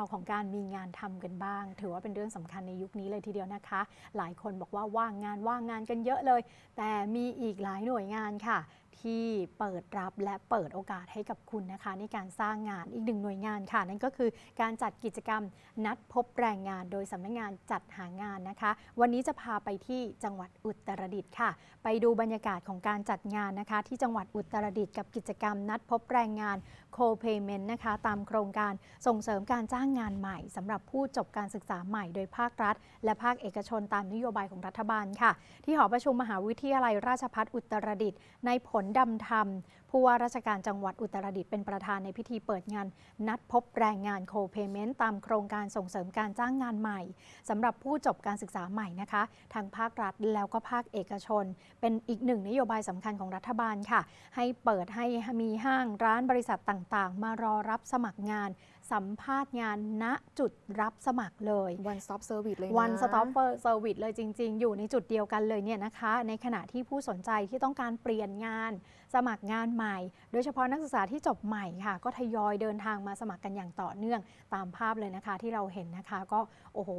าวของการมีงานทำกันบ้าง ถือว่าเป็นเรื่องสำคัญในยุคนี้เลยทีเดียวนะคะ หลายคนบอกว่าว่างงานว่างงานกันเยอะเลย แต่มีอีกหลายหน่วยงานค่ะที่เปิดรับและเปิดโอกาสให้กับคุณนะคะในการสร้างงานอีกหนึ่งหน่วยงานค่ะ นั่นก็คือการจัดกิจกรรมนัดพบแรงงานโดยสำนักงานจัดหางานนะคะ วันนี้จะพาไปที่จังหวัดอุตรดิตถ์ค่ะ ไปดูบรรยากาศของการจัดงานนะคะ ที่จังหวัดอุตรดิตถ์กับกิจกรรมนัดพบแรงงาน Co-payment นะคะ ตามโครงการส่งเสริมการจ้างงานใหม่สำหรับผู้จบการศึกษาใหม่โดยภาครัฐ และภาคเอกชนตามนโยบายของรัฐบาลค่ะ ที่หอประชุมมหาวิทยาลัยราชภัฏอุตรดิตถ์ในผลดำธรรม ผู้ว่าราชการจังหวัดอุตรดิตถ์เป็นประธานในพิธีเปิดงาน นัดพบแรงงาน Co-payment ตามโครงการส่งเสริมการจ้างงานใหม่สำหรับผู้จบการศึกษาใหม่นะคะ ทางภาครัฐแล้วก็ภาคเอกชน เป็นอีกหนึ่งนโยบายสำคัญของรัฐบาลค่ะ ให้เปิดให้มีห้างร้านบริษัทต่างๆ มารอรับสมัครงานสัมภาษณ์งานณจุดรับสมัครเลย one stop service เลยนะ One Stop Service เลยจริง ๆ อยู่ในจุดเดียวกันเลยเนี่ยนะคะ ในขณะที่ผู้สนใจที่ต้องการเปลี่ยนงานสมัครงานใหม่ โดยเฉพาะนักศึกษาที่จบใหม่ค่ะ ก็ทยอยเดินทางมาสมัครกันอย่างต่อเนื่องตามภาพเลยนะคะที่เราเห็นนะคะ ก็โอ้โห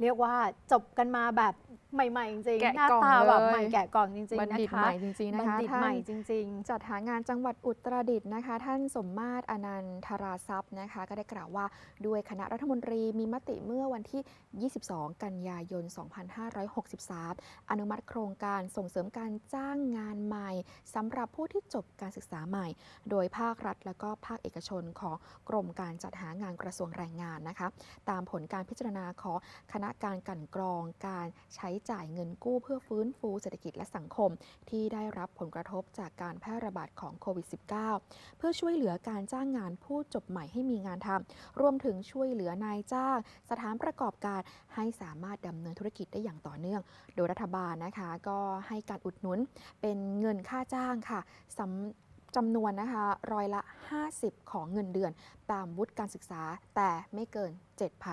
เรียกว่าจบกันมาแบบ ใหม่ ๆ จริงแกะๆหน้ากล่องตาแบบเลย ใหม่แกะกล่องจริง บัณๆ นะฑิตคะใหม่จริงๆบันะณคะฑิตท่าใหม่นจริง จัดหางานจังหวัดอุตรดิตถ์นะคะ ท่านสมมาตรอนันทราทรัพย์นะคะ ก็ได้กล่าวว่าด้วยคณะรัฐมนตรีมีมติเมื่อวันที่ 22 กันยายน 2563 อนุมัติโครงการส่งเสริมการจ้างงานใหม่สำหรับผู้ที่จบการศึกษาใหม่ โดยภาครัฐและก็ภาคเอกชนของกรมการจัดหางานกระทรวงแรงงานนะคะ ตามผลการพิจารณาของคณะการกลันกรองการใช้จ่ายเงินกู้เพื่อฟื้นฟูเศรษฐกิจและสังคม ที่ได้รับผลกระทบจากการแพร่ระบาดของโควิด -19 เพื่อช่วยเหลือการจ้างงานผู้จบใหม่ให้มีงานทำรวมถึงช่วยเหลือนายจ้าง สถานประกอบการให้สามารถดำเนินธุรกิจได้อย่างต่อเนื่อง โดยรัฐบาลนะคะก็ให้การอุดหนุนเป็นเงินค่าจ้างค่ะสำ จำนวนนะคะร้อยละ 50 ของเงินเดือน ตามวุฒิการศึกษาแต่ไม่เกิน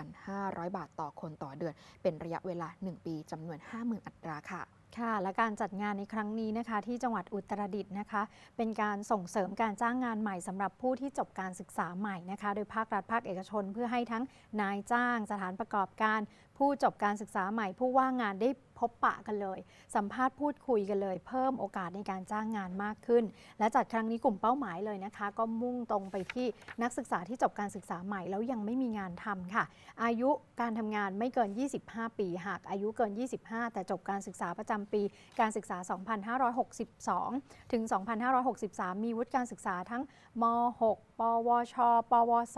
7,500 บาทต่อคนต่อเดือน เป็นระยะเวลา 1 ปีจำนวน 50,000 อัตราค่ะค่ะและการจัดงานในครั้งนี้นะคะ ที่จังหวัดอุตรดิตถ์นะคะ เป็นการส่งเสริมการจ้างงานใหม่สำหรับผู้ที่จบการศึกษาใหม่นะคะ โดยภาครัฐภาคเอกชน เพื่อให้ทั้งนายจ้าง สถานประกอบการผู้จบการศึกษาใหม่ผู้ว่างงานได้พบปะกันเลย สัมภาษณ์พูดคุยกันเลย เพิ่มโอกาสในการจ้างงานมากขึ้น และจัดครั้งนี้กลุ่มเป้าหมายเลยนะคะ ก็มุ่งตรงไปที่นักศึกษาที่จบการศึกษาใหม่แล้วยังไม่มีงานทำค่ะ อายุการทำงานไม่เกิน 25 ปี หากอายุเกิน 25 แต่จบการศึกษาประจำปี การศึกษา 2562 ถึง 2563 มีวุฒิการศึกษาทั้งม .6 ปวช ปวส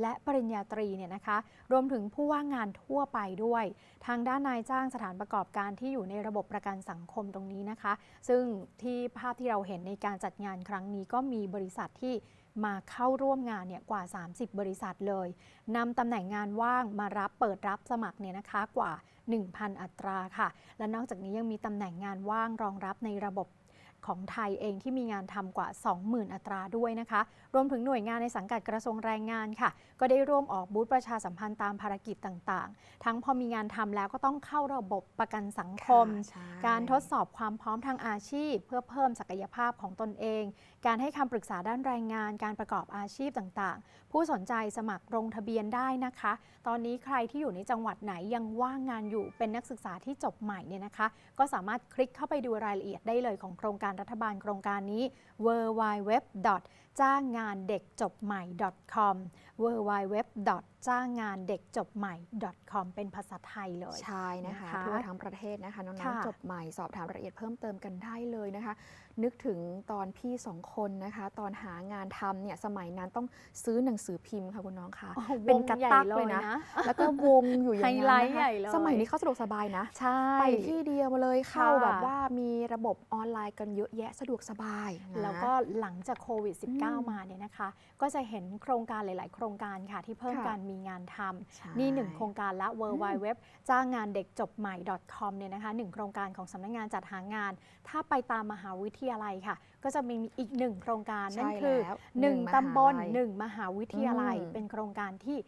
และปริญญาตรีเนี่ยนะคะ รวมถึงผู้ว่างงานทั่วไปด้วย ทางด้านนายจ้างสถานประกอบการที่อยู่ในระบบประกันสังคมตรงนี้นะคะ ซึ่งที่ภาพที่เราเห็นในการจัดงานครั้งนี้ก็มีบริษัทที่มาเข้าร่วมงานเนี่ยกว่า 30 บริษัทเลยนำตำแหน่งงานว่างมารับเปิดรับสมัครเนี่ยนะคะกว่า 1,000 อัตราค่ะ และนอกจากนี้ยังมีตำแหน่งงานว่างรองรับในระบบ ของไทยเองที่มีงานทำกว่า 20,000 อัตราด้วยนะคะ รวมถึงหน่วยงานในสังกัดกระทรวงแรงงานค่ะ ก็ได้ร่วมออกบูธประชาสัมพันธ์ตามภารกิจต่างๆ ทั้งพอมีงานทำแล้วก็ต้องเข้าระบบประกันสังคมใช่การทดสอบความพร้อมทางอาชีพ เพื่อเพิ่มศักยภาพของตนเอง การให้คำปรึกษาด้านแรงงาน การประกอบอาชีพต่างๆ ผู้สนใจสมัครลงทะเบียนได้นะคะ ตอนนี้ใครที่อยู่ในจังหวัดไหนยังว่างงานอยู่เป็นนักศึกษาที่จบใหม่เนี่ยนะคะ ก็สามารถคลิกเข้าไปดูรายละเอียดได้เลยของโครงการการรัฐบาลโครงการนี้ w w w จ้างงานเด็กจบใหม่ .com w w w จ้างงานเด็กจบใหม่ .com เป็นภาษาไทยเลย ใช่นะคะนะคะทั่วทั้งประเทศนะคะน้องค่ะๆจบใหม่สอบถามรายละเอียดเพิ่มเติมกันได้เลยนะคะ นึกถึงตอนพี่สองคนนะคะ ตอนหางานทำเนี่ยสมัยนั้นต้องซื้อหนังสือพิมพ์ค่ะคุณน้องค่ะโอ้โหเป็นกระตักวงใหญ่เลยนะ แล้วก็วงอยู่อย่างนั้นไฮไลท์นะคะใหญ่เลยสมัยนี้เขาสะดวกสบายนะใช่ไปที่เดียวมาเลยเข้าค่ะแบบว่ามีระบบออนไลน์กันเยอะแยะสะดวกสบายนะแล้วก็หลังจากโควิดอืม -19 มาเนี่ยนะคะ ก็จะเห็นโครงการหลาย ๆ โครงการค่ะที่เพิ่มค่ะการมีงานทใช่ำนี่หนึ่งโครงการละ w w w จ้างงานเด็กจบใหม่ .com เนี่ยนะคะหนึ่งโครงการของสำนักงานจัดหางาน ถ้าไปตามมหาวิทยาลัยค่ะ ก็จะมีอีกหนึ่งโครงการนั่นใช่คือแล้วหนึ่งหนึ่งตำบลมหาลัยหนึ่งมหาวิทยาลัยอืมเป็นโครงการที่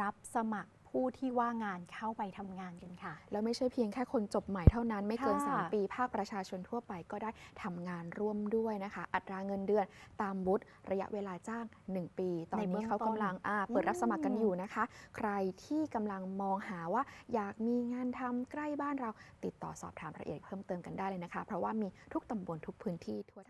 รับสมัคร ผู้ที่ว่างงานเข้าไปทำงานกันค่ะ แล้วไม่ใช่เพียงแค่คนจบใหม่เท่านั้น ไม่เกิน ค่ะ 3 ปี ภาคประชาชนทั่วไปก็ได้ทำงานร่วมด้วยนะคะ อัตราเงินเดือนตามบุตรระยะเวลาจ้าง 1 ปี ตอนในเบื้นี้องเขาต้นกำลังอ่าเปิดรับสมัครกันอืมอยู่นะคะ ใครที่กำลังมองหาว่าอยากมีงานทำใกล้บ้านเราติดต่อสอบถามรายละเอียดเพิ่มเติมกันได้เลยนะคะ เพราะว่ามีทุกตำบลทุกพื้นที่ทั่ว